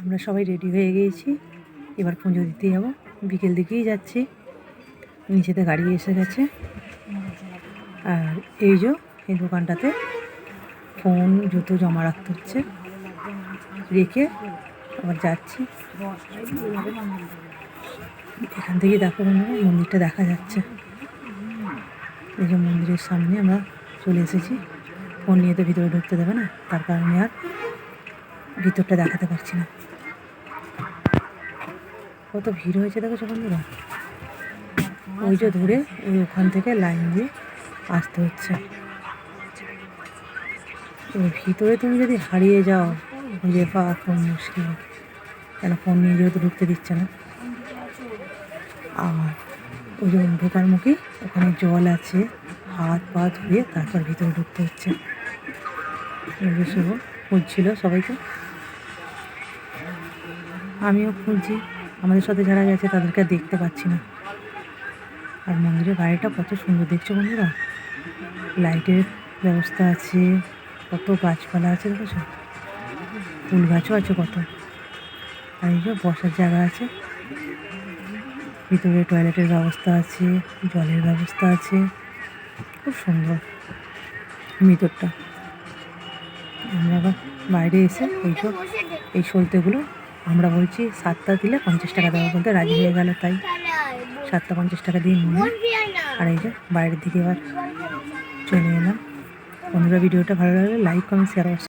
আমরা সবাই রেডি হয়ে গিয়েছি। এবার পুজো দিতে যাব। বিকেল দিকেই যাচ্ছি। নিচেতে গাড়ি এসে গেছে। আর এই যে এই দোকানটাতে ফোন জুতো জমা রাখতে হচ্ছে। রেখে আবার যাচ্ছি। এখান থেকে দেখো মন্দিরটা দেখা যাচ্ছে। এই যে মন্দিরের সামনে আমরা চলে এসেছি। ফোন নিয়ে তো ভিতরে ঢুকতে দেবে না। তার কারণে আর ভিতরটা দেখাতে পারছি না। কত ভিড় হয়েছে দেখেছ বন্ধুরা ওই যে ধরে ওই ওখান থেকে লাইন দিয়ে আসতে হচ্ছে। এবার ভিতরে তুমি যদি হারিয়ে যাও, খুঁজে পাওয়া খুব মুশকিল। কেন, ফোন নিয়ে যেহেতু ঢুকতে দিচ্ছে না। আর ওই যে ঢোকার মুখে ওখানে জল আছে, হাত পা ধুয়ে তারপর ভিতরে ঢুকতে হচ্ছে। শুভ, খুঁজছিল সবাইকে। আমিও খুঁজছি আমাদের সাথে যারা গেছে তাদেরকে দেখতে পাচ্ছি না। আর মন্দিরের বাইরেটা কত সুন্দর, দেখছ বন্ধুরা? লাইটের ব্যবস্থা আছে, কত গাছপালা আছে, দেখেছ? ফুল গাছও আছে কত। আর এই বসার জায়গা আছে। ভিতরে টয়লেটের ব্যবস্থা আছে, জলের ব্যবস্থা আছে। খুব সুন্দর ভিতরটা। আমরা আবার বাইরে এসে এই সব এই সলতেগুলো আমরা বলছি সাতটা দিলে পঞ্চাশ টাকা দেওয়া বলতে রাজি হয়ে গেল তাই। সাতটা পঞ্চাশ টাকা দিয়ে নিয়ে আর এই যে বাইরের দিকে এবার চলে এলাম। বন্ধুরা, ভিডিওটা ভালো লাগলে লাইক কমেন্ট শেয়ার